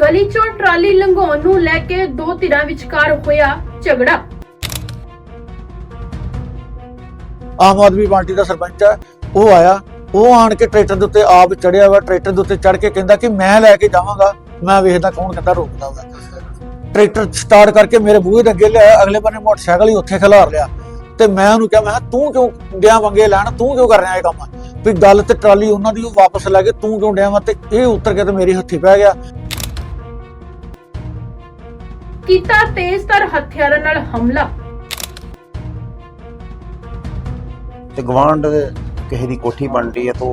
ਗਲੀ ਚੋਂ ਟਰਾਲੀ ਲੰਘਾਉਣ ਨੂੰ ਲੈ ਕੇ ਦੋ ਧਿਰਾਂ ਵਿਚਕਾਰ ਹੋਇਆ ਝਗੜਾ। ਆਮ ਆਦਮੀ ਪਾਰਟੀ ਦਾ ਸਰਪੰਚ ਹੈ ਉਹ ਆਇਆ ਉਹ ਆਣ ਕੇ ਟਰੈਕਟਰ ਦੇ ਉੱਤੇ ਆਪ ਚੜਿਆ ਵਾ ਟਰੈਕਟਰ ਦੇ ਉੱਤੇ ਚੜ ਕੇ ਕਹਿੰਦਾ ਕਿ ਮੈਂ ਲੈ ਕੇ ਜਾਵਾਂਗਾ ਮੈਂ ਵੇਖਦਾ ਕੌਣ ਕਹਿੰਦਾ ਰੋਕਦਾ ਵਾ। ਟਰੈਕਟਰ ਸਟਾਰਟ ਕਰਕੇ ਮੇਰੇ ਬੂਹੇ ਦੇ ਅੱਗੇ ਲਿਆ ਅਗਲੇ ਬੰਨੇ ਮੋਟਰਸਾਈਕਲ ਹੀ ਉੱਥੇ ਖਿਲਾਰ ਲਿਆ। ਤੇ ਮੈਂ ਉਹਨੂੰ ਕਿਹਾ ਮੈਂ ਕਿਹਾ, ਤੂੰ ਕਿਉਂ ਡਿਆ ਵੰਗੇ ਲੈਣ? ਤੂੰ ਕਿਉਂ ਕਰ ਰਿਹਾ ਇਹ ਕੰਮ? ਵੀ ਗੱਲ ਤੇ ਟਰਾਲੀ ਉਹਨਾਂ ਦੀ ਉਹ ਵਾਪਸ ਲੈ ਕੇ ਤੂੰ ਕਿਉਂ ਡਿਆ ਵਾ? ਤੇ ਇਹ ਉੱਤਰ ਕੇ ਤੇ ਮੇਰੀ ਹੱਥੀ ਪੈ ਗਿਆ। ਕੀਤਾ ਤੇਜ਼ਧਾਰ ਹਥਿਆਰਾਂ ਨਾਲ ਹਮਲਾ। ਤੇ ਗਵਾਂਡ ਕਿਸੇ ਦੀ ਕੋਠੀ ਬਣਦੀ ਹੈ ਤੋਂ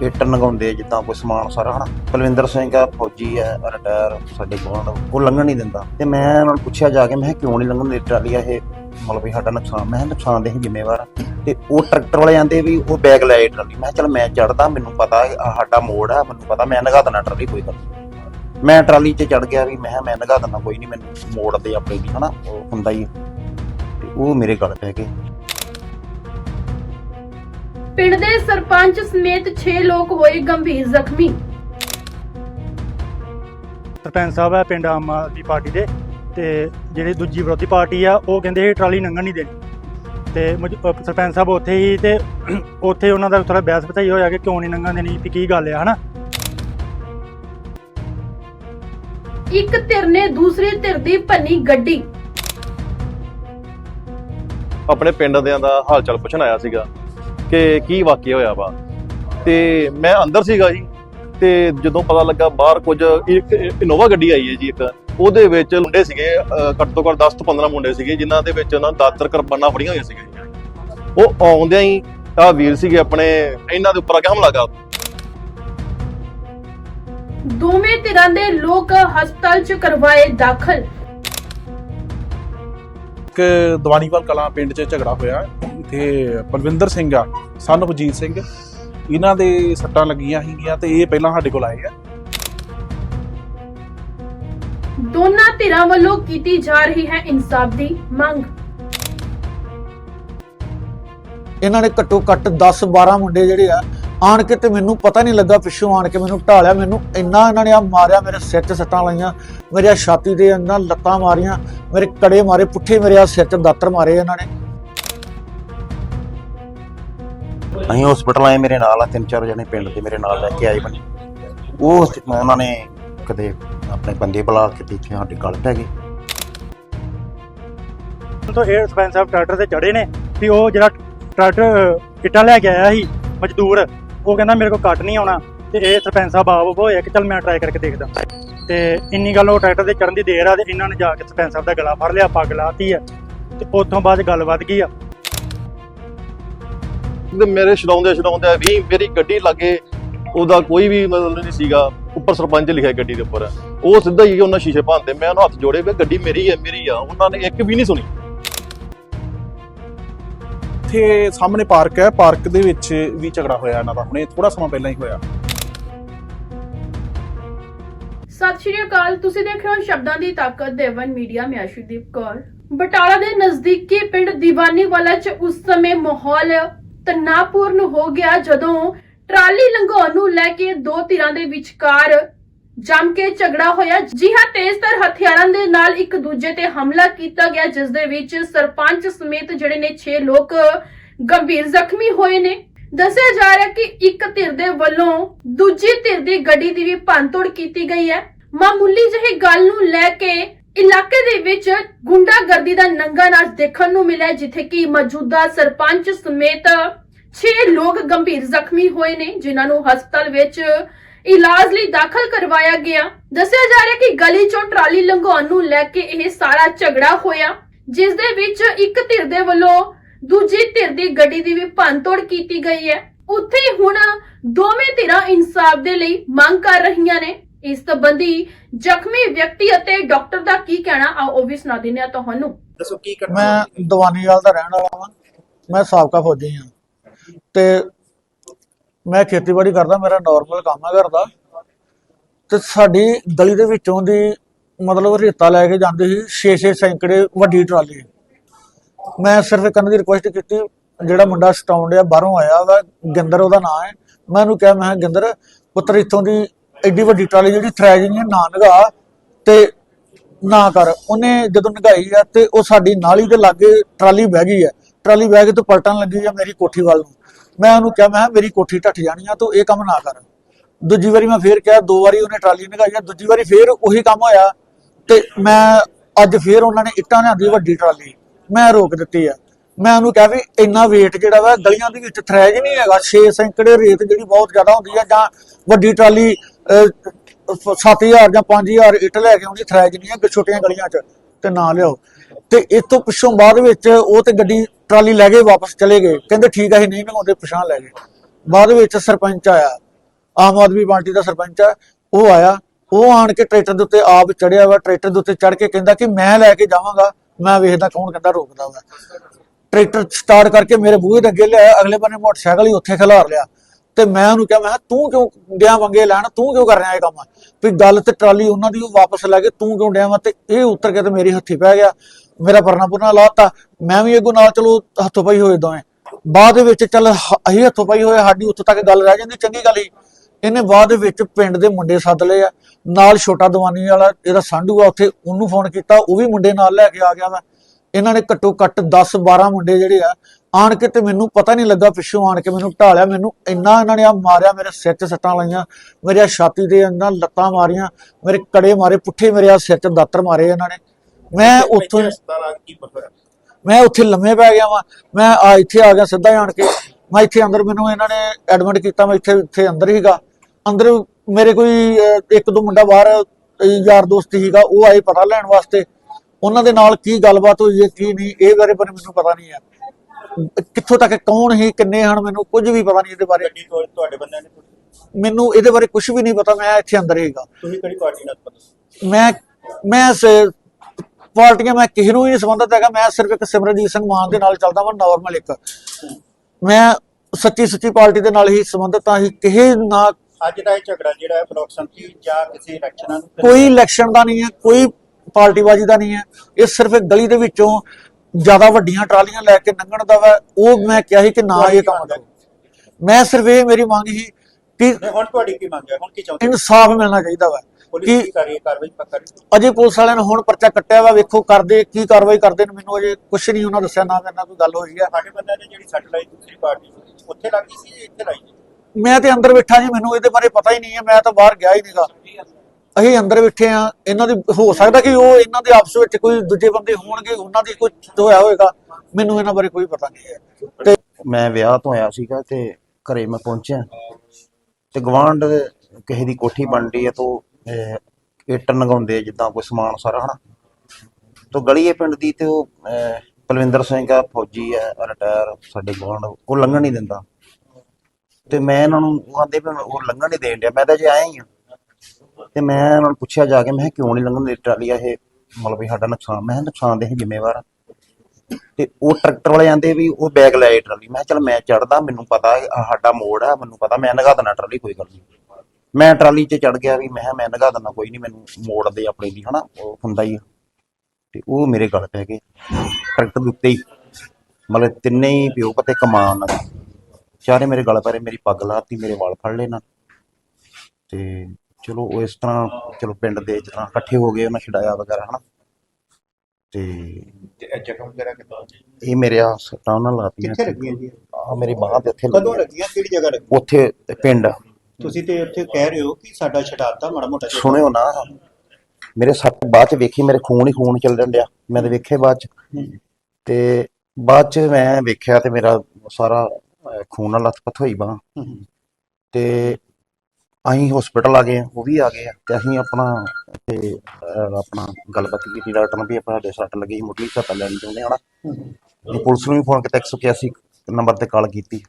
ਇੱਟ ਨਗਾਉਂਦੇ ਜਿੱਦਾਂ ਕੋਈ ਸਮਾਨ ਸਾਰਾ, ਹਨਾ? ਕੁਲਵਿੰਦਰ ਸਿੰਘ ਆ, ਫੌਜੀ ਹੈ ਰਿਟਾਇਰ ਸਾਡੇ ਗਵਾਂਡ ਉਹ ਲੰਘਣ ਨਹੀਂ ਦਿੰਦਾ। ਤੇ ਮੈਂ ਉਹਨਾਂ ਨੂੰ ਪੁੱਛਿਆ ਜਾ ਕੇ, ਮੈਂ ਕਿਹਾ, ਕਿਉਂ ਨਹੀਂ ਲੰਘਣ ਦੇ ਟਰਾਲੀ ਆ ਇਹ ਮਤਲਬ ਵੀ ਸਾਡਾ ਨੁਕਸਾਨ, ਮੈਂ ਕਿਹਾ, ਨੁਕਸਾਨ ਦੇ ਹੀ ਜ਼ਿੰਮੇਵਾਰ ਤੇ ਉਹ ਟਰੈਕਟਰ ਵਾਲੇ ਆਂਦੇ ਵੀ ਉਹ ਬੈਗ ਲੈ ਆਏ ਟਰਾਲੀ ਮੈਂ ਕਿਹਾ, ਚਲ ਮੈਂ ਚੜਦਾ ਮੈਨੂੰ ਪਤਾ ਸਾਡਾ ਮੋੜ ਆ, ਮੈਨੂੰ ਪਤਾ, ਮੈਂ ਲੰਘਾ ਦੇਣਾ ਟਰਾਲੀ, ਕੋਈ ਗੱਲ ਮੈਂ ਟਰਾਲੀ 'ਚ ਚੜ ਗਿਆ ਵੀ ਮੈਂ ਕਿਹਾ ਮੈਂ ਨਗਾ ਦੇਣਾ ਕੋਈ ਨਹੀਂ ਮੈਨੂੰ ਮੋੜ ਦੇ ਆਪਣੇ ਦੀ ਹਨਾ ਉਹ ਹੁੰਦਾ ਹੀ। ਤੇ ਉਹ ਮੇਰੇ ਗਲ ਪੈ ਗਏ। ਪਿੰਡ ਦੇ ਸਰਪੰਚ ਸਮੇਤ 6 ਲੋਕ ਹੋਏ ਗੰਭੀਰ ਜ਼ਖਮੀ। ਸਰਪੰਚ ਸਾਹਿਬ ਹੈ ਪਿੰਡ ਆਮ ਆਦਮੀ ਪਾਰਟੀ ਦੇ ਤੇ ਜਿਹੜੀ ਦੂਜੀ ਵਿਰੋਧੀ ਪਾਰਟੀ ਆ ਉਹ ਕਹਿੰਦੇ ਇਹ ਟਰਾਲੀ ਲੰਘਣ ਨਹੀਂ ਦੇਣੀ। ਤੇ ਸਰਪੰਚ ਸਾਹਿਬ ਉੱਥੇ ਹੀ ਤੇ ਉੱਥੇ ਉਹਨਾਂ ਦਾ ਥੋੜਾ ਬਹਿਸ ਬਤਾਈ ਹੋਇਆ ਕਿ ਕਿਉਂ ਨਹੀਂ ਲੰਘਣ ਦੇਣੀ ਵੀ ਕੀ ਗੱਲ ਆ ਹਨਾ? ਇੱਕ ਧਿਰ ਨੇ ਦੂਸਰੀ ਧਿਰ ਦੀ ਭੰਨੀ ਗੱਡੀ। ਆਪਣੇ ਪਿੰਡ ਦਿਆਂ ਦਾ ਹਾਲ ਚਾਲ ਪੁੱਛਣ ਆਇਆ ਸੀਗਾ ਕਿ ਕੀ ਵਾਕਿਆ ਹੋਇਆ ਵਾ। ਤੇ ਮੈਂ ਅੰਦਰ ਸੀਗਾ ਜੀ, ਤੇ ਜਦੋਂ ਪਤਾ ਲੱਗਾ ਬਾਹਰ ਕੁਝ ਇੱਕ ਇਨੋਵਾ ਗੱਡੀ ਆਈ ਹੈ ਜੀ ਇੱਕ, ਉਹਦੇ ਵਿੱਚ ਮੁੰਡੇ ਸੀਗੇ ਘੱਟ ਤੋਂ ਘੱਟ 10 ਤੋਂ 15 ਮੁੰਡੇ ਸੀਗੇ, ਜਿਨ੍ਹਾਂ ਦੇ ਵਿੱਚ ਉਹਨਾਂ ਦਾਤਰ ਕਿਰਪਾਨਾਂ ਫੜੀਆਂ ਹੋਈਆਂ ਸੀਗੀਆਂ। ਉਹ ਆਉਂਦਿਆਂ ਹੀ ਆ ਵੀਰ ਸੀਗੇ ਆਪਣੇ, ਇਹਨਾਂ ਦੇ ਉੱਪਰ ਆ ਕੇ ਹਮਲਾ ਕਰ ਦੋਵੇਂ ਧਿਰਾਂ ਦੇ ਲੋਕ ਹਸਪਤਾਲ 'ਚ ਕਰਵਾਏ ਦਾਖਲ। ਇੱਕ ਦਵਾਨੀਵਾਲ ਕਲਾਂ ਪਿੰਡ 'ਚ ਝਗੜਾ ਹੋਇਆ। ਤੇ ਬਲਵਿੰਦਰ ਸਿੰਘ ਆ ਸਨ ਵਜੀਤ ਸਿੰਘ। ਇਹਨਾਂ ਦੇ ਸੱਟਾਂ ਲੱਗੀਆਂ ਸੀਗੀਆਂ ਤੇ ਇਹ ਪਹਿਲਾਂ ਸਾਡੇ ਕੋਲ ਆਏ ਆ। ਦੋਨਾਂ ਧਿਰਾਂ ਵੱਲੋਂ ਕੀਤੀ ਜਾ ਰਹੀ ਹੈ ਇਨਸਾਫ ਦੀ ਮੰਗ। ਇਹਨਾਂ ਨੇ ਘੱਟੋ ਘੱਟ 10 12 ਮੁੰਡੇ ਜਿਹੜੇ ਆ ਆਣ ਕੇ ਤੇ ਮੈਨੂੰ ਪਤਾ ਨਹੀਂ ਲੱਗਾ ਪਿੱਛੋਂ ਆਣ ਕੇ ਮੈਨੂੰ ਢਾਲਿਆ ਮੈਨੂੰ ਇੰਨਾ ਇਹਨਾਂ ਨੇ ਆ ਮਾਰਿਆ ਮੇਰੇ ਸਿਰ 'ਚ ਸੱਟਾਂ ਲਾਈਆਂ ਮੇਰੇ ਛਾਤੀ ਦੇ ਇੰਨਾ ਲੱਤਾਂ ਮਾਰੀਆਂ ਮੇਰੇ ਕੜੇ ਮਾਰੇ ਪੁੱਠੇ ਮੇਰੇ ਆ ਸਿਰ 'ਚ ਦਾਤਰ ਮਾਰੇ ਇਹਨਾਂ ਨੇ। ਅਸੀਂ ਹਸਪੀਟਲ ਆਏ ਮੇਰੇ ਨਾਲ ਆ ਤਿੰਨ ਚਾਰ ਜਣੇ ਪਿੰਡ ਦੇ ਮੇਰੇ ਨਾਲ ਲੈ ਕੇ ਆਏ ਬਣੇ ਉਹ ਉਹਨਾਂ ਨੇ ਕਦੇ ਆਪਣੇ ਬੰਦੇ ਬੁਲਾ ਕੇ ਤੇ ਇੱਥੇ ਸਾਡੇ ਗਲ ਪੈ ਗਏ ਤੋਂ ਇਹ ਸਰਪੰਚ ਸਾਹਿਬ ਟਰੈਕਟਰ ਤੇ ਚੜੇ ਨੇ ਵੀ ਉਹ ਜਿਹੜਾ ਟਰੈਕਟਰ ਇੱਟਾਂ ਲੈ ਕੇ ਆਇਆ ਸੀ ਮਜ਼ਦੂਰ। ਉਹ ਕਹਿੰਦਾ ਮੇਰੇ ਕੋਲ ਕੱਟ ਨਹੀਂ ਆਉਣਾ ਤੇ ਇਹ ਸਰਪੰਚ ਸਾਹਿਬ ਆਪ ਹੋਇਆ ਕਿ ਚਲ ਮੈਂ ਟਰਾਈ ਕਰਕੇ ਦੇਖਦਾ। ਤੇ ਇੰਨੀ ਗੱਲ ਉਹ ਟਰੈਕਟਰ ਦੇ ਚੜਨ ਦੀ ਦੇਰ ਆ ਤੇ ਇਹਨਾਂ ਨੇ ਜਾ ਕੇ ਸਰਪੰਚ ਸਾਹਿਬ ਦਾ ਗਲਾ ਫੜ ਲਿਆ, ਪੱਗ ਲਾਤੀ ਆ ਤੇ ਉੱਥੋਂ ਬਾਅਦ ਗੱਲ ਵੱਧ ਗਈ ਆ? ਤੇ ਮੇਰੇ ਛਡਾਉਂਦੇ ਛਡਾਉਂਦੇ ਵੀ ਮੇਰੀ ਗੱਡੀ ਲੱਗੇ ਉਹਦਾ ਕੋਈ ਵੀ ਮਤਲਬ ਨਹੀਂ ਸੀਗਾ, ਉੱਪਰ ਸਰਪੰਚ ਲਿਖਿਆ ਗੱਡੀ ਦੇ ਉੱਪਰ। ਉਹ ਸਿੱਧਾ ਹੀ ਉਹਨਾਂ ਸ਼ੀਸ਼ੇ ਭਾਂਦੇ, ਮੈਂ ਉਹਨੂੰ ਹੱਥ ਜੋੜੇ, ਵੀ ਗੱਡੀ ਮੇਰੀ ਹੈ, ਮੇਰੀ ਆ। ਉਹਨਾਂ ਨੇ ਇੱਕ ਵੀ ਨਹੀਂ ਸੁਣੀ। ਇੱਥੇ ਸਾਹਮਣੇ ਪਾਰਕ ਹੈ। ਪਾਰਕ ਦੇ ਵਿੱਚ ਵੀ ਝਗੜਾ ਹੋਇਆ ਇਹਨਾਂ ਦਾ। ਹੁਣੇ ਥੋੜਾ ਸਮਾਂ ਪਹਿਲਾਂ ਹੀ ਹੋਇਆ। ਸਤਿ ਸ਼੍ਰੀ ਅਕਾਲ। ਤੁਸੀਂ ਦੇਖ ਰਹੇ ਹੋ ਸ਼ਬਦਾਂ ਦੀ ਤਾਕਤ ਦੇਵਨ ਮੀਡੀਆ। ਮੈਂ ਅਸ਼ੂਦੀਪ ਕੌਰ। ਬਟਾਲਾ ਦੇ ਨਜ਼ਦੀਕੀ ਪਿੰਡ ਦੀਵਾਨੀਵਾਲਾ 'ਚ ਉਸ ਸਮੇਂ ਮਾਹੌਲ ਤਣਾਅਪੂਰਨ ਹੋ ਗਿਆ ਜਦੋਂ ਟਰਾਲੀ ਲੰਘਾਉਣ ਨੂੰ ਲੈ ਕੇ ਦੋ ਧਿਰਾਂ ਦੇ ਵਿਚਕਾਰ ਜੰਮ ਕੇ ਝਗੜਾ ਹੋਇਆ। ਜੀ ਹਾਂ ਤੇਜ਼ਤਰ ਹਥਿਆਰਾਂ ਦੇ ਨਾਲ ਇੱਕ ਦੂਜੇ ਤੇ ਹਮਲਾ ਕੀਤਾ ਗਿਆ, ਜਿਸ ਦੇ ਵਿੱਚ ਸਰਪੰਚ ਸਮੇਤ ਜਿਹੜੇ ਨੇ 6 ਲੋਕ ਗੰਭੀਰ ਜ਼ਖਮੀ ਹੋਏ ਨੇ। ਦੱਸਿਆ ਜਾ ਰਿਹਾ ਕਿ ਇੱਕ ਧਿਰ ਦੇ ਵੱਲੋਂ ਦੂਜੀ ਧਿਰ ਦੀ ਗੱਡੀ ਦੀ ਵੀ ਭੰਨਤੋੜ ਕੀਤੀ ਗਈ ਹੈ। ਮਾਮੂਲੀ ਜਿਹੀ ਗੱਲ ਨੂੰ ਲੈ ਕੇ ਇਲਾਕੇ ਦੇ ਵਿੱਚ ਗੁੰਡਾਗਰਦੀ ਦਾ ਨੰਗਾ ਨਾਚ ਦੇਖਣ ਨੂੰ ਮਿਲਿਆ, ਜਿੱਥੇ ਕਿ ਮੌਜੂਦਾ ਸਰਪੰਚ ਸਮੇਤ 6 ਲੋਕ ਗੰਭੀਰ ਜ਼ਖਮੀ ਹੋਏ ਨੇ, ਜਿਨ੍ਹਾਂ ਨੂੰ ਹਸਪਤਾਲ ਵਿੱਚ ਇਲਾਜ ਲਈ ਦਾਖਲ ਕਰਵਾਇਆ ਗਿਆ। ਦੱਸਿਆ ਜਾ ਰਿਹਾ ਕਿ ਗਲੀ ਚੋਂ ਟਰਾਲੀ ਲੰਘਾਉਣ ਨੂੰ ਲੈ ਕੇ ਇਹ ਸਾਰਾ ਝਗੜਾ ਹੋਇਆ ਜਿਸ ਦੇ ਵਿੱਚ ਇੱਕ ਧਿਰ ਦੇ ਵੱਲੋਂ ਦੂਜੀ ਧਿਰ ਦੀ ਗੱਡੀ ਦੀ ਵੀ ਭੰਨਤੋੜ ਕੀਤੀ ਗਈ ਹੈ। ਉੱਥੇ ਹੀ ਹੁਣ ਦੋਵੇਂ ਧਿਰਾਂ ਇਨਸਾਫ ਦੇ ਲਈ ਮੰਗ ਕਰ ਰਹੀਆਂ ਨੇ। ਇਸ ਸੰਬੰਧੀ ਜ਼ਖਮੀ ਵਿਅਕਤੀ ਅਤੇ ਡਾਕਟਰ ਦਾ ਕੀ ਕਹਿਣਾ ਆਓ ਉਹ ਵੀ ਸੁਣਾ ਦਿੰਦੇ ਆ ਤੁਹਾਨੂੰ। ਦੱਸੋ ਕੀ ਮੈਂ ਦਵਾਨੀਵਾਲ ਦਾ ਰਹਿਣ ਵਾਲਾ ਹਾਂ ਮੈਂ ਸਾਬਕਾ ਫੌਜੀ ਹਾਂ। ਤੇ ਮੈਂ ਖੇਤੀਬਾੜੀ ਕਰਦਾ ਮੇਰਾ ਨਾਰਮਲ ਕੰਮ ਹੈ ਘਰ ਦਾ। ਤੇ ਸਾਡੀ ਗਲੀ ਦੇ ਵਿੱਚੋਂ ਦੀ ਮਤਲਬ ਰੇਤਾ ਲੈ ਕੇ ਜਾਂਦੀ ਸੀ 6-6 ਸੈਂਕੜੇ ਵੱਡੀ ਟਰਾਲੀ। ਮੈਂ ਸਿਰਫ ਇੱਕ ਦੀ ਰਿਕੁਐਸਟ ਕੀਤੀ ਜਿਹੜਾ ਮੁੰਡਾ ਸਟਾਉਂਡ ਆ ਬਾਹਰੋਂ ਆਇਆ ਵਾ ਗਿੰਦਰ ਉਹਦਾ ਨਾਮ ਹੈ। ਮੈਂ ਉਹਨੂੰ ਕਿਹਾ ਮੈਂ ਕਿਹਾ, ਗਿੰਦਰ ਪੁੱਤਰ ਇੱਥੋਂ ਦੀ ਐਡੀ ਵੱਡੀ ਟਰਾਲੀ ਜਿਹੜੀ ਥਰੈਜਿੰਗ ਹੈ ਨਾ ਨਗਾ ਤੇ ਨਾ ਕਰ। ਉਹਨੇ ਜਦੋਂ ਨਗਾਈ ਆ ਤੇ ਉਹ ਸਾਡੀ ਨਾਲੀ ਦੇ ਲਾਗੇ ਟਰਾਲੀ ਬਹਿ ਗਈ ਹੈ ਟਰਾਲੀ ਬਹਿ ਕੇ ਤੇ ਪਲਟਣ ਲੱਗੀ ਆ ਮੇਰੀ ਕੋਠੀ ਵੱਲ ਨੂੰ। ਮੈਂ ਉਹਨੂੰ ਕਿਹਾ, ਮੈਂ ਕਿਹਾ, ਮੇਰੀ ਕੋਠੀ ਢੱਠ ਜਾਣੀ ਆ, ਤੂੰ ਇਹ ਕੰਮ ਨਾ ਕਰ। ਦੂਜੀ ਵਾਰੀ ਮੈਂ ਫੇਰ ਕਿਹਾ, ਦੋ ਵਾਰੀ ਉਹਨੇ ਟਰਾਲੀ ਨਗਾਈ ਦੂਜੀ ਵਾਰੀ ਫੇਰ ਉਹੀ ਕੰਮ ਹੋਇਆ। ਤੇ ਮੈਂ ਅੱਜ ਫੇਰ ਉਹਨਾਂ ਨੇ ਇੱਟਾਂ ਲਿਆਂਦੀ, ਵੱਡੀ ਟਰਾਲੀ। ਮੈਂ ਰੋਕ ਦਿੱਤੀ ਆ। ਮੈਂ ਉਹਨੂੰ ਕਿਹਾ ਵੀ ਇੰਨਾ weight ਜਿਹੜਾ ਵਾ, ਗਲੀਆਂ ਦੇ ਵਿੱਚ ਥਰੈਜ ਨਹੀਂ ਹੈਗਾ। 6 ਸੈਂਕੜੇ ਰੇਤ ਜਿਹੜੀ ਬਹੁਤ ਜ਼ਿਆਦਾ ਹੁੰਦੀ ਆ, ਜਾਂ ਵੱਡੀ ਟਰਾਲੀ 7000 ਜਾਂ 5000 ਇੱਟ ਲੈ ਕੇ ਆਉਣੀ ਥਰੈਜ ਨਹੀਂ ਹੈ ਛੋਟੀਆਂ ਗਲੀਆਂ 'ਚ, ਤੇ ਨਾ ਲਿਆਓ। ਤੇ ਇਸ ਤੋਂ ਪਿੱਛੋਂ ਬਾਅਦ ਵਿੱਚ ਉਹ ਤੇ ਗੱਡੀ ਟਰਾਲੀ ਲੈ ਗਏ ਵਾਪਸ ਚਲੇ ਗਏ। ਕਹਿੰਦੇ ਠੀਕ ਆ ਨਹੀਂ ਲਗਾਉਂਦੇ ਪਛਾਣ ਲੈ ਗਏ। ਬਾਅਦ ਵਿੱਚ ਸਰਪੰਚ ਆਇਆ। ਆਮ ਆਦਮੀ ਪਾਰਟੀ ਦਾ ਸਰਪੰਚ ਆ। ਉਹ ਆਇਆ। ਉਹ ਆਣ ਕੇ ਟਰੈਕਟਰ ਦੇ ਉੱਤੇ ਆਪ ਚੜਿਆ ਵਾ। ਟਰੈਕਟਰ ਦੇ ਉੱਤੇ ਚੜ ਕੇ ਕਹਿੰਦਾ ਕਿ ਮੈਂ ਲੈ ਕੇ ਜਾਵਾਂਗਾ। ਮੈਂ ਵੇਖਦਾ ਕੌਣ ਕਹਿੰਦਾ ਰੋਕਦਾ ਵਾ। ਟਰੈਕਟਰ ਸਟਾਰਟ ਕਰਕੇ ਮੇਰੇ ਬੂਹੇ ਦੇ ਅੱਗੇ ਲਿਆ। ਅਗਲੇ ਬੰਨੇ ਮੋਟਰਸਾਈਕਲ ਹੀ ਉੱਥੇ ਖਿਲਾਰ ਲਿਆ। ਤੇ ਮੈਂ ਉਹਨੂੰ ਕਿਹਾ, ਮੈਂ ਕਿਹਾ, ਤੂੰ ਕਿਉਂ ਡਿਆ ਮੰਗੇ ਲੈਣ? ਤੂੰ ਕਿਉਂ ਕਰ ਰਿਹਾ ਇਹ ਕੰਮ? ਵੀ ਗੱਲ ਤੇ ਟਰਾਲੀ ਉਹਨਾਂ ਦੀ, ਉਹ ਵਾਪਸ ਲੈ ਕੇ ਤੂੰ ਕਿਉਂ ਡਿਆ ਵਾ? ਤੇ ਇਹ ਉਤਰ ਕੇ ਤੇ ਮੇਰੀ ਹੱਥੀ ਪੈ ਗਿਆ। ਮੇਰਾ ਪਰਨਾ ਪੁਰਨਾ ਲਾਤਾ। ਮੈਂ ਵੀ ਅੱਗੋਂ ਨਾਲ ਚਲੋ ਹੱਥੋਂ ਪਾਈ ਹੋਏ ਦੋਵੇਂ। ਬਾਅਦ ਦੇ ਵਿੱਚ ਚੱਲ ਹ- ਅਸੀਂ ਹੱਥੋਂ ਪਾਈ ਹੋਏ, ਸਾਡੀ ਉੱਥੋਂ ਤੱਕ ਗੱਲ ਰਹਿ ਜਾਂਦੀ, ਚੰਗੀ ਗੱਲ ਹੀ। ਇਹਨੇ ਬਾਅਦ ਦੇ ਵਿੱਚ ਪਿੰਡ ਦੇ ਮੁੰਡੇ ਸੱਦ ਲਏ ਆ। ਨਾਲ ਛੋਟਾ ਦਵਾਨੀ ਵਾਲਾ, ਇਹਦਾ ਸਾਂਢੂ ਆ, ਉੱਥੇ ਉਹਨੂੰ ਫੋਨ ਕੀਤਾ, ਉਹ ਵੀ ਮੁੰਡੇ ਨਾਲ ਲੈ ਕੇ ਆ ਗਿਆ ਵਾ। ਇਹਨਾਂ ਨੇ ਘੱਟੋ ਘੱਟ 10 12 ਮੁੰਡੇ ਜਿਹੜੇ ਆ, ਆਣ ਕੇ ਤੇ ਮੈਨੂੰ ਪਤਾ ਨਹੀਂ ਲੱਗਾ ਪਿੱਛੋਂ ਆਣ ਕੇ ਮੈਨੂੰ ਢਾਲਿਆ, ਮੈਨੂੰ ਇੰਨਾ ਇਹਨਾਂ ਨੇ ਆ ਮਾਰਿਆ, ਮੇਰੇ ਸਿਰ 'ਚ ਸੱਟਾਂ ਲਾਈਆਂ, ਮੇਰੇ ਆਹ ਛਾਤੀ ਦੇ ਅੰਦਰ ਲੱਤਾਂ ਮਾਰੀਆਂ, ਮੇਰੇ ਕੜੇ ਮਾਰੇ, ਪੁੱਠੇ ਮੇਰੇ ਆ ਸਿਰ 'ਚ ਦਾਤਰ ਮਾਰੇ ਇਹਨਾਂ ਨੇ। ਮੈਂ ਉੱਥੋਂ ਮੈਂ ਉੱਥੇ ਲੰਮੇ ਪੈ ਗਿਆ ਵਾਂ। ਮੈਂ ਆ ਇੱਥੇ ਆ ਗਿਆ ਸਿੱਧਾ ਆਣ ਕੇ। ਮੈਂ ਇੱਥੇ ਅੰਦਰ ਮੈਨੂੰ ਇਹਨਾਂ ਨੇ ਐਡਮਿਟ ਕੀਤਾ ਮੈਂ ਇੱਥੇ ਇੱਥੇ ਅੰਦਰ ਹੀਗਾ ਅੰਦਰ ਮੇਰੇ ਕੋਈ ਇੱਕ ਦੋ ਮੁੰਡਾ ਬਾਹਰ ਯਾਰ ਦੋਸਤ ਹੀਗਾ ਉਹ ਆਏ ਪਤਾ ਲੈਣ ਵਾਸਤੇ। ਉਹਨਾਂ ਦੇ ਨਾਲ ਕੀ ਗੱਲਬਾਤ ਹੋਈ ਹੈ ਕੀ ਨਹੀਂ ਇਹ ਬਾਰੇ ਪਰ ਮੈਨੂੰ ਪਤਾ ਨਹੀਂ ਹੈ। ਕਿੱਥੋਂ ਤੱਕ ਕੌਣ ਹੀ ਕਿੰਨੇ ਹਨ ਮੈਨੂੰ ਕੁਝ ਵੀ ਪਤਾ ਨਹੀਂ ਇਹਦੇ ਬਾਰੇ। ਤੁਹਾਡੇ ਬੰਦਿਆਂ ਨੇ। ਮੈਨੂੰ ਇਹਦੇ ਬਾਰੇ ਕੁਝ ਵੀ ਨਹੀਂ ਪਤਾ ਮੈਂ ਇੱਥੇ ਅੰਦਰ ਹੀਗਾ ਤੁਸੀਂ ਕਿਹੜੀ ਪਾਰਟੀ ਨਾਲ ਪਤਾ ਮੈਂ ਮੈਂ ਪਾਰਟੀਆਂ ਮੈਂ ਕਿਸੇ ਨੂੰ ਹੀ ਨਹੀਂ ਸੰਬੰਧਤ ਹੈਗਾ। ਮੈਂ ਸਿਰਫ ਇੱਕ ਸਿਮਰਨਜੀਤ ਸਿੰਘ ਮਾਨ ਦੇ ਨਾਲ ਚੱਲਦਾ ਵਾਂ ਨਾਰਮਲ ਇੱਕ। ਮੈਂ ਸੱਚੀ ਸੱਚੀ ਪਾਰਟੀ ਦੇ ਨਾਲ ਹੀ ਸੰਬੰਧਤ ਹਾਂ। ਹੀ ਕਿਸੇ ਨਾ ਅੱਜ ਦਾ ਇਹ ਝਗੜਾ ਜਿਹੜਾ ਹੈ ਬਲਾਕ ਸੰਮਤੀ ਜਾਂ ਕਿਸੇ ਇਲੈਕਸ਼ਨਾਂ ਨੂੰ ਕੋਈ ਇਲੈਕਸ਼ਨ ਦਾ ਨਹੀਂ ਹੈ ਕੋਈ ਪਾਰਟੀਬਾਜ਼ੀ ਦਾ ਨਹੀਂ ਹੈ। ਇਹ ਸਿਰਫ ਇੱਕ ਗਲੀ ਦੇ ਵਿੱਚੋਂ ਜ਼ਿਆਦਾ ਵੱਡੀਆਂ ਟਰਾਲੀਆਂ ਲੈ ਕੇ ਲੰਘਣ ਦਾ ਵਾ। ਉਹ ਮੈਂ ਕਿਹਾ ਸੀ ਕਿ ਨਾ ਇਹ ਕੰਮ ਕਰੋ। ਮੈਂ ਸਿਰਫ ਇਹ ਮੇਰੀ ਮੰਗ ਸੀ ਕਿ ਹੁਣ ਤੁਹਾਡੀ ਕੀ ਮੰਗ ਹੈ? ਹੁਣ ਕੀ ਚਾਹੁੰਦੇ ਇਨਸਾਫ ਮਿਲਣਾ ਚਾਹੀਦਾ ਵਾ। ਪੁਲਿਸ ਕਿ ਕੀ ਕਰ ਰਹੀ ਹੈ ਕਾਰਵਾਈ ਪੱਕਾ ਅਜੇ ਪੁਲਿਸ ਵਾਲਿਆਂ ਨੇ ਹੁਣ ਪਰਚਾ ਕੱਟਿਆ ਵਾ ਵੇਖੋ ਕਰਦੇ ਕੀ ਕਾਰਵਾਈ ਕਰਦੇ ਨੇ ਮੈਨੂੰ ਅਜੇ ਕੁਝ ਨਹੀਂ ਉਹਨਾਂ ਦੱਸਿਆ ਨਾ ਮੇਰੇ ਨਾਲ ਕੋਈ ਗੱਲ ਹੋਈ ਆ। ਸਾਡੇ ਬੰਦਿਆਂ ਨੇ ਜਿਹੜੀ ਸੱਟ ਲਾਈ ਦੂਸਰੀ ਪਾਰਟੀ ਨੂੰ, ਉੱਥੇ ਲੱਗੀ ਸੀ ਇੱਥੇ ਲਾਈ ਜੀ? ਮੈਂ ਤੇ ਅੰਦਰ ਬੈਠਾ ਜੀ ਮੈਨੂੰ ਇਹਦੇ ਬਾਰੇ ਪਤਾ ਹੀ ਨਹੀਂ ਹੈ ਮੈਂ ਤਾਂ ਬਾਹਰ ਗਿਆ ਹੀ ਨਹੀਂਗਾ। ਅਸੀਂ ਅੰਦਰ ਬੈਠੇ ਆ ਇਹਨਾਂ ਦੀ ਹੋ ਸਕਦਾ ਕਿ ਉਹ ਇਹਨਾਂ ਦੇ ਆਪਸ ਵਿੱਚ ਕੋਈ ਦੂਜੇ ਬੰਦੇ ਹੋਣਗੇ ਉਹਨਾਂ ਦੀ ਕੁਝ ਹੋਇਆ ਹੋਵੇਗਾ ਮੈਨੂੰ ਇਹਨਾਂ ਬਾਰੇ ਕੋਈ ਪਤਾ ਨਹੀਂ ਹੈ। ਤੇ ਮੈਂ ਵਿਆਹ ਤੋਂ ਆਇਆ ਸੀਗਾ ਤੇ ਘਰੇ ਮੈਂ ਪਹੁੰਚਿਆ। ਤੇ ਗਵਾਂਢ ਕਿਸੇ ਦੀ ਕੋਠੀ ਬਣਦੀ ਹੈ ਤੋਂ ਇੱਟ ਨਗਾਉਂਦੇ ਜਿੱਦਾਂ ਕੋਈ ਸਮਾਨ ਸਾਰਾ, ਹਨਾ? ਤੋਂ ਗਲੀ ਹੈ ਪਿੰਡ ਦੀ ਤੇ ਉਹ ਪਲਵਿੰਦਰ ਸਿੰਘ ਆ, ਫੌਜੀ ਹੈ ਰਿਟਾਇਰ, ਸਾਡੇ ਗਵਾਂਢ ਉਹ ਲੰਘਣ ਨਹੀਂ ਦਿੰਦਾ। ਤੇ ਮੈਂ ਇਹਨਾਂ ਨੂੰ ਉਹ ਆਂਦੇ ਵੀ ਉਹ ਲੰਘਣ ਨਹੀਂ ਦੇਣ ਡਿਆ, ਮੈਂ ਤਾਂ ਜੇ ਆਇਆ ਹੀ ਆ। ਤੇ ਮੈਂ ਇਹਨਾਂ ਨੂੰ ਪੁੱਛਿਆ ਜਾ ਕੇ, ਮੈਂ ਕਿਹਾ ਕਿਉਂ ਨਹੀਂ ਲੰਘਣ ਦੇ ਟਰਾਲੀ ਆ ਇਹ? ਮਤਲਬ ਵੀ ਸਾਡਾ ਨੁਕਸਾਨ, ਮੈਂ ਕਿਹਾ ਨੁਕਸਾਨ ਦੇ ਜ਼ਿੰਮੇਵਾਰ ਤੇ ਉਹ ਟਰੈਕਟਰ ਵਾਲੇ ਆਂਦੇ ਵੀ ਉਹ ਬੈਗ ਲੈ ਆਏ ਟਰਾਲੀ, ਮੈਂ ਕਿਹਾ ਚੱਲ ਮੈਂ ਚੜਦਾ ਮੈਨੂੰ ਪਤਾ ਸਾਡਾ ਮੋੜ ਆ, ਮੈਨੂੰ ਪਤਾ, ਮੈਂ ਨਗਾ ਦੇਣਾ ਟਰਾਲੀ, ਕੋਈ ਗੱਲ ਨਹੀਂ ਮੈਂ ਟਰਾਲੀ 'ਚ ਚੜ ਗਿਆ ਵੀ ਮੈਂ ਕਿਹਾ ਮੈਂ ਨਗਾ ਦੇਣਾ ਕੋਈ ਨਹੀਂ ਮੈਨੂੰ ਮੋੜ ਦੇ ਆਪਣੇ ਦੀ ਹਨਾ ਉਹ ਹੁੰਦਾ ਹੀ ਆ। ਤੇ ਉਹ ਮੇਰੇ ਗਲ ਪੈ ਗਏ। ਟਰੈਕਟਰ ਦੇ ਉੱਤੇ ਹੀ ਮਤਲਬ ਤਿੰਨੇ ਹੀ ਪਿਓ ਪਤੇ ਕਮਾਨ ਚਾਰੇ ਮੇਰੇ ਗਲ ਪੈ ਰਹੇ ਮੇਰੀ ਪੱਗ ਲਾਤੀ ਮੇਰੇ ਵਾਲ ਫੜ ਲਏ ਨਾ। ਤੇ ਚਲੋ ਉਹ ਇਸ ਤਰ੍ਹਾਂ ਚਲੋ ਪਿੰਡ ਦੇ ਜਿਸ ਤਰ੍ਹਾਂ ਇਕੱਠੇ ਹੋ ਗਏ ਉਹਨਾਂ ਛਡਾਇਆ ਵਗੈਰਾ ਹਨਾ। ਤੇ ਤੇ ਇਹ ਜ਼ਖਮ ਵਗੈਰਾ ਕਿੱਦਾਂ ਇਹ ਮੇਰੇ ਆ ਸੱਟਾਂ ਉਹਨਾਂ ਲਾਤੀਆਂ ਕਿੱਥੇ ਲੱਗੀਆਂ ਜੀ? ਆ ਮੇਰੀ ਬਾਹ ਤੇ ਇੱਥੇ ਕਦੋਂ ਲੱਗੀ ਲੱਗੀਆਂ ਕਿਹੜੀ ਜਗ੍ਹਾ ਉੱਥੇ ਪਿੰਡ। ਤੁਸੀਂ ਤੇ ਉੱਥੇ ਕਹਿ ਰਹੇ ਹੋ ਕਿ ਸਾਡਾ ਛਡਾਤਾ ਮਾੜਾ ਮੋਟਾ ਜਿਹਾ। ਸੁਣਿਓ ਨਾ। ਮੇਰੇ ਸੱਟ ਬਾਅਦ ਚ ਵੇਖੀ ਮੇਰੇ ਖੂਨ ਹੀ ਖੂਨ ਚੱਲਣ ਡਿਆ। ਮੈਂ ਤੇ ਵੇਖੇ ਬਾਅਦ ਚ। ਤੇ ਬਾਅਦ ਚ ਮੈਂ ਵੇਖਿਆ ਤੇ ਮੇਰਾ ਸਾਰਾ ਅਹ, ਖੂਨ ਨਾਲ ਲੱਥਪੱਥ ਹੋਈ ਬਾਂਹ। ਹੂੰ। ਤੇ ਅਸੀਂ ਹਸਪੀਟਲ ਆ ਗਏ ਆ, ਉਹ ਵੀ ਆ ਗਏ ਆ ਤੇ ਅਸੀਂ ਆਪਣਾ ਤੇ ਅਹ, ਆਪਣਾ ਗੱਲਬਾਤ ਕੀਤੀ ਡਾਕਟਰ ਨਾਲ ਵੀ ਆਪਾਂ ਸਾਡੇ ਸੱਟ ਲੱਗੀ ਸੀ ਮੁੱਢਲੀ ਸੱਟ ਲੈਣੀ ਚਾਹੁੰਦੇ ਹਨਾ। ਤੇ ਪੁਲਿਸ ਨੂੰ ਵੀ ਫੋਨ ਕੀਤਾ 181 ਨੰਬਰ ਤੇ ਕਾਲ ਕੀਤੀ।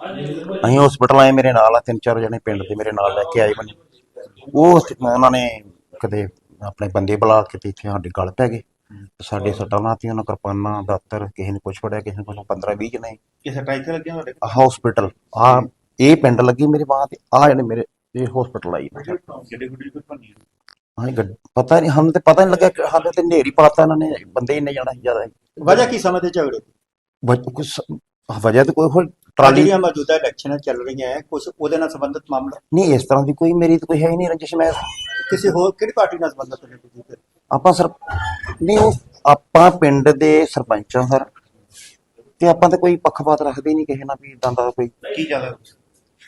ਅਸੀਂ ਹਸਪੀਟਲ ਆਏ ਮੇਰੇ ਨਾਲ ਆ ਤਿੰਨ ਚਾਰ ਜਣੇ ਪਿੰਡ ਦੇ ਮੇਰੇ ਨਾਲ ਲੈ ਕੇ ਆਏ ਮੈਨੂੰ ਉਹ ਉਹਨਾਂ ਨੇ ਕਦੇ ਆਪਣੇ ਬੰਦੇ ਬੁਲਾ ਕੇ ਤੇ ਇੱਥੇ ਸਾਡੇ ਗਲ ਪੈ ਗਏ। ਸਾਡੇ ਸੱਟਾਂ ਲਾਤੀਆਂ ਉਹਨਾਂ ਕਿਰਪਾਨਾਂ ਦਾਤਰ ਕਿਸੇ ਨੇ ਕੁਛ ਫੜਿਆ ਕਿਸੇ ਨੇ ਕੁਛ 15 20 ਜਣੇ। ਇਹ ਸੱਟਾਂ ਇੱਥੇ ਲੱਗੀਆਂ ਤੁਹਾਡੇ ਹਸਪੀਟਲ ਆ ਇਹ ਪਿੰਡ ਲੱਗੀ ਮੇਰੇ ਬਾਹ ਤੇ ਆ ਜਿਹੜੇ ਮੇਰੇ ਇਹ ਹਸਪੀਟਲ ਆਈ। ਜਿਹੜੇ ਗੁੱਡੀ ਕੋਈ ਭੰਨੀ ਹਾਂ ਪਤਾ ਨਹੀਂ ਸਾਨੂੰ ਤੇ ਪਤਾ ਨਹੀਂ ਲੱਗਿਆ ਕਿ ਸਾਡੇ ਤੇ ਨੇਰੀ ਪਾਤਾ ਇਹਨਾਂ ਨੇ ਬੰਦੇ ਇੰਨੇ ਜਾਣਾ ਸੀ ਜ਼ਿਆਦਾ। ਵਜ੍ਹਾ ਕੀ ਸਮਝਦੇ ਝਗੜੇ? ਦੀ? ਵਜ- ਕੁਛ ਵਜ੍ਹਾ ਤੇ ਕੋਈ ਹੋਰ ਟਰਾਲੀ ਜਿਹੜੀਆਂ ਮੌਜੂਦਾ ਇਲੈਕਸ਼ਨਾਂ ਚੱਲ ਰਹੀਆਂ ਹੈ ਕੁਝ ਉਹਦੇ ਨਾਲ ਸੰਬੰਧਿਤ ਮਾਮਲਾ? ਨਹੀਂ ਇਸ ਤਰ੍ਹਾਂ ਦੀ ਕੋਈ ਮੇਰੀ ਤਾਂ ਕੋਈ ਹੈ ਹੀ ਨਹੀਂ ਰੰਜਿਸ਼ ਮੈਂ ਕਿਸੇ ਹੋਰ ਕਿਹੜੀ ਪਾਰਟੀ ਨਾਲ ਸੰਬੰਧਿਤ ਨੇ ਤੁਸੀਂ ਫਿਰ? ਆਪਾਂ ਸਰ ਨਹੀਂ ਉਹ ਆਪਾਂ ਪਿੰਡ ਦੇ ਸਰਪੰਚ ਆ ਸਰ ਤੇ ਆਪਾਂ ਤਾਂ ਕੋਈ ਪੱਖਪਾਤ ਰੱਖਦੇ ਹੀ ਨਹੀਂ ਕਿਸੇ ਨਾਲ ਵੀ ਇਦਾਂ ਦਾ ਕੋਈ। ਕੀ ਚੱਲ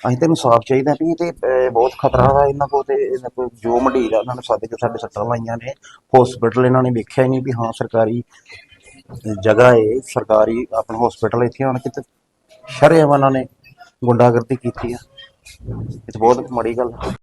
ਅਸੀਂ ਤਾਂ ਇਨਸਾਫ ਚਾਹੀਦਾ ਵੀ ਇਹ ਤੇ ਅਹ, ਬਹੁਤ ਖਤਰਾ ਵਾ ਇਹਨਾਂ ਕੋਲ ਤੇ ਇਹਨਾਂ ਕੋਲ ਜੋ ਮੰਡੀਰ ਆ ਉਹਨਾਂ ਨੇ ਸਾਡੇ ਕੇ ਸਾਡੇ ਸੱਟਾਂ ਲਾਈਆਂ ਨੇ ਹਸਪੀਟਲ ਇਹਨਾਂ ਨੇ ਵੇਖਿਆ ਹੀ ਨਹੀਂ ਵੀ ਹਾਂ ਸਰਕਾਰੀ ਜਗ੍ਹਾ ਹੈ ਸਰਕਾਰੀ ਆਪਣਾ ਹਸਪੀਟਲ ਇੱਥੇ ਆਣ ਕੇ ਤੇ ਸ਼ਰੇਆਮ ਇਹਨਾਂ ਨੇ ਗੁੰਡਾਗਰਦੀ ਕੀਤੀ ਆ। ਇਹ ਤਾਂ ਬਹੁਤ ਮਾੜੀ ਗੱਲ ਹੈ